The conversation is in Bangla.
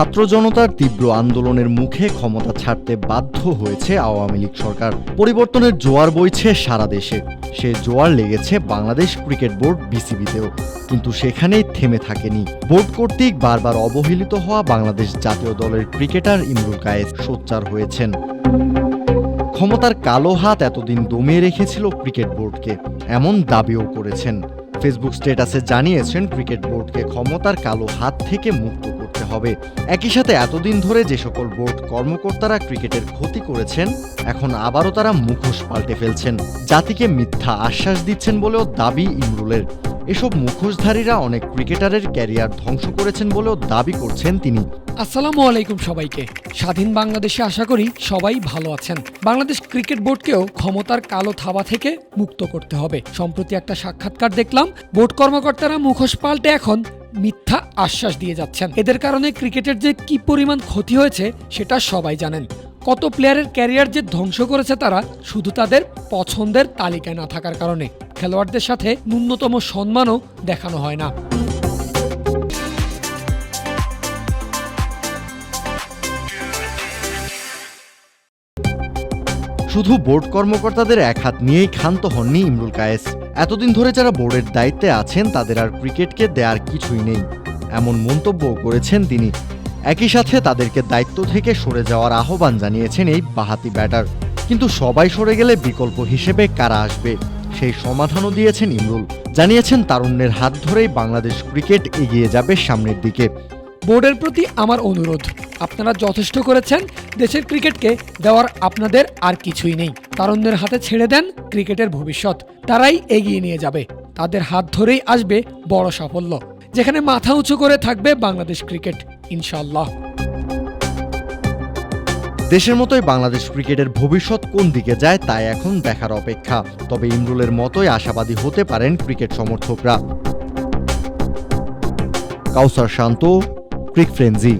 ছাত্র জনতার তীব্র আন্দোলনের মুখে ক্ষমতা ছাড়তে বাধ্য হয়েছে আওয়ামী লীগ সরকার। পরিবর্তনের জোয়ার বইছে সারা দেশে। সে জোয়ার লেগেছে বাংলাদেশ ক্রিকেট বোর্ড বিসিবিতেও। কিন্তু সেখানেই থেমে থাকেনি। বোর্ড কর্তৃক বারবার অবহেলিত হওয়া বাংলাদেশ জাতীয় দলের ক্রিকেটার ইমরুল কায়েস সোচ্চার হয়েছেন। ক্ষমতার কালো হাত এতদিন দমিয়ে রেখেছিল ক্রিকেট বোর্ডকে, এমন দাবিও করেছেন। ফেসবুক স্ট্যাটাসে জানিয়েছেন, ক্রিকেট বোর্ডকে ক্ষমতার কালো হাত থেকে মুক্ত হবে। একই সাথে এতদিন ধরে যে সকল বোর্ড কর্মকর্তারা ক্রিকেটের ক্ষতি করেছেন, এখন আবারও তারা মুখোশ পাল্টে ফেলছেন। জাতিকে মিথ্যা আশ্বাস দিচ্ছেন বলেও দাবি ইমরুলের। এসব মুখোশধারীরা অনেক ক্রিকেটারের ক্যারিয়ার ধ্বংস করেছেন বলেও দাবি করছেন তিনি। আসসালামু আলাইকুম সবাইকে। স্বাধীন বাংলাদেশে আশা করি সবাই ভালো আছেন। বাংলাদেশ ক্রিকেট বোর্ডকেও ক্ষমতার কালো থাবা থেকে মুক্ত করতে হবে। সম্প্রতি একটা সাক্ষাৎকার দেখলাম, বোর্ড কর্মকর্তারা মুখোশ পাল্টে এখন মিথ্যা আশ্বাস দিয়ে যাচ্ছেন। এদের কারণে ক্রিকেটের যে কি পরিমাণ ক্ষতি হয়েছে, সেটা সবাই জানেন। কত প্লেয়ারের ক্যারিয়ার যে ধ্বংস করেছে তারা শুধু তাদের পছন্দের তালিকায় না থাকার কারণে। খেলোয়াড়দের সাথে ন্যূনতম সম্মানও দেখানো হয় না। শুধু বোর্ড কর্মকর্তাদের এক হাত নিয়েই ক্ষান্ত হননি ইমরুল কায়েস। এতদিন ধরে যারা বোর্ডের দায়িত্বে আছেন, তাদের আর ক্রিকেটকে দেওয়ার কিছুই নেই। এমন মন্তব্যও করেছেন তিনি। একই সাথে তাদেরকে দায়িত্ব থেকে সরে যাওয়ার আহ্বান জানিয়েছেন এই বাহাতি ব্যাটার। কিন্তু সবাই সরে গেলে বিকল্প হিসেবে কারা আসবে? সেই সমাধানও দিয়েছেন ইমরুল। জানিয়েছেন তারুণ্যের হাত ধরেই বাংলাদেশ ক্রিকেট এগিয়ে যাবে সামনের দিকে। বোর্ডের প্রতি আমার অনুরোধ, আপনারা যথেষ্ট করেছেন, দেশের ক্রিকেটকে দেওয়ার আপনাদের আর কিছুই নেই। তারুণ্যের হাতে ছেড়ে দেন ক্রিকেটের ভবিষ্যৎ। তারাই এগিয়ে নিয়ে যাবে। তাদের হাত ধরেই আসবে বড় সাফল্য, যেখানে মাথা উঁচু করে থাকবে বাংলাদেশ ক্রিকেট ইনশাল্লাহ দেশের মতোই বাংলাদেশ ক্রিকেটের ভবিষ্যৎ কোন দিকে যায় তাই এখন দেখার অপেক্ষা। তবে ইমরুলের মতোই আশাবাদী হতে পারেন ক্রিকেট সমর্থকরা। কাউসার শান্ত, ক্রিক ফ্রেন্জি